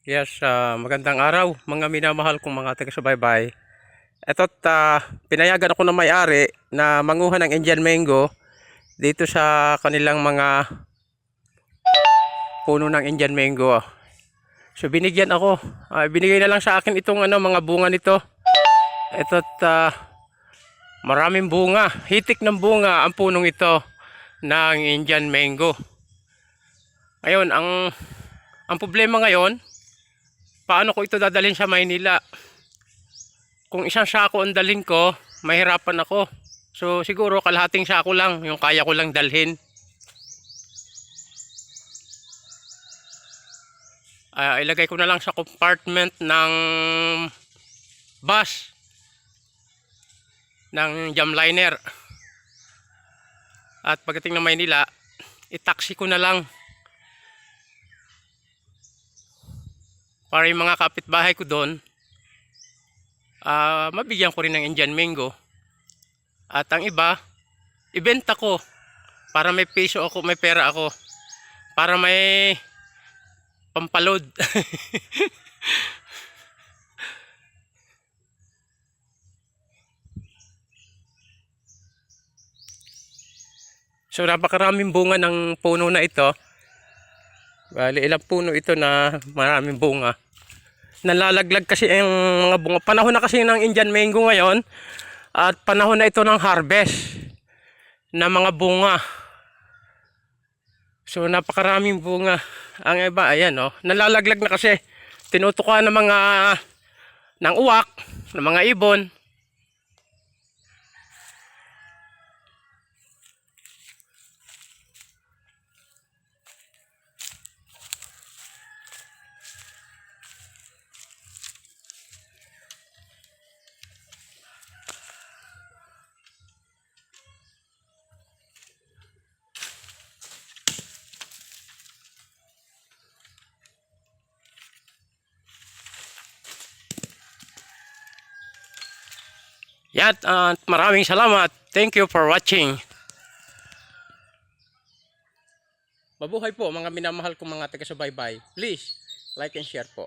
Yes, ah, magandang araw mga minamahal kong mga taga-subaybay. Eto't ah, pinayagan ako ng may-ari na manguha ng Indian mango dito sa kanilang mga puno ng Indian mango. So binigyan ako. Ah, binigay na lang sa akin itong ano mga bunga nito. Eto't ah, maraming bunga, hitik ng bunga ang punong ito ng Indian mango. Ngayon, ang ang problema ngayon, paano ko ito dadalhin sa Maynila? Kung isang sako ang dalhin ko, mahirapan ako. So siguro kalahating sako lang, yung kaya ko lang dalhin. Ah, ilagay ko na lang sa compartment ng bus ng jamliner. At pagdating ng Maynila, itaksi ko na lang para yung mga kapitbahay ko doon, ah mabigyan ko rin ng Indian mango. At ang iba, ibenta ko para may peso ako, may pera ako. Para may pampalod. so napakaraming bunga ng puno na ito. Bali, ilang puno ito na maraming bunga. Nalalaglag kasi ang mga bunga. Panahon na kasi ng Indian mango ngayon. At panahon na ito ng harvest na mga bunga. So napakaraming bunga. Ang iba, ayan oh, nalalaglag na kasi. Tinutukan ng mga ng uwak, ng mga ibon. Yan, at maraming salamat. Thank you for watching. Mabuhay po mga minamahal kong mga taga-subaybay. Please, like and share po.